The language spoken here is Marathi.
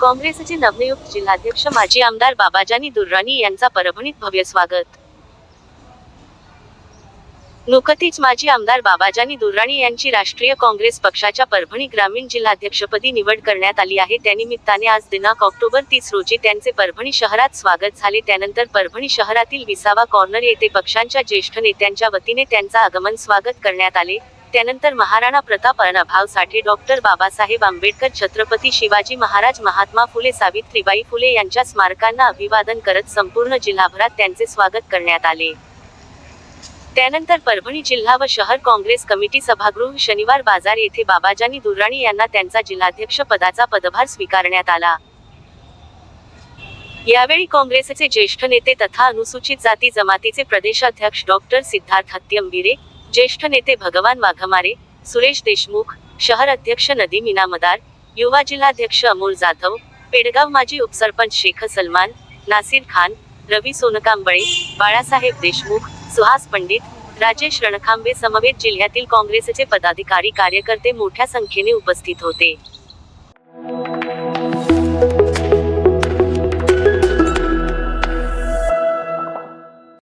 काँग्रेसचे नवनियुक्त जिल्हाध्यक्ष माजी आमदार बाबाजानी दुर्राणी यांचा परभणीत भव्य स्वागत. नुकतीच माजी आमदार बाबाजानी दुर्राणी यांची राष्ट्रीय काँग्रेस पक्षाच्या परभणी ग्रामीण जिल्हाध्यक्षपदी निवड करण्यात आली आहे. त्यानिमित्ताने आज दिनांक ऑक्टोबर तीस रोजी त्यांचे परभणी शहरात स्वागत झाले. त्यानंतर परभणी शहरातील विसावा कॉर्नर येथे पक्षांच्या ज्येष्ठ नेत्यांच्या वतीने त्यांचा आगमन स्वागत करण्यात आले. त्यानंतर महाराणा प्रताप अण्णाभाऊ साठे डॉक्टर बाबासाहेब आंबेडकर छत्रपती शिवाजी महाराज महात्मा फुले सावित्रीबाई फुले यांच्या स्मारकांना अभिवादन करत संपूर्ण जिल्हाभरात त्यांचे स्वागत करण्यात आले. त्यानंतर परभणी जिल्हा व शहर काँग्रेस कमिटी सभागृह शनिवार बाजार येथे बाबाजानी दुर्राणी यांना त्यांचा जिल्हाध्यक्ष पदाचा पदभार स्वीकारण्यात आला. यावेळी काँग्रेसचे ज्येष्ठ नेते तथा अनुसूचित जाती जमातीचे प्रदेशाध्यक्ष डॉक्टर सिद्धार्थ हत्यंबिरे ज्येष्ठ नेते भगवान वाघमारे सुरेश देशमुख शहर अध्यक्ष नदीम इनामदार युवा जिल्हाध्यक्ष अमोल जाधव पेडगाव माजी उपसरपंच शेख सलमान नासिर खान रवी सोनकांबळे बाळासाहेब देशमुख सुहास पंडित राजेश रणखांबे समवेत जिल्ह्यातील काँग्रेसचे पदाधिकारी कार्यकर्ते मोठ्या संख्येने उपस्थित होते.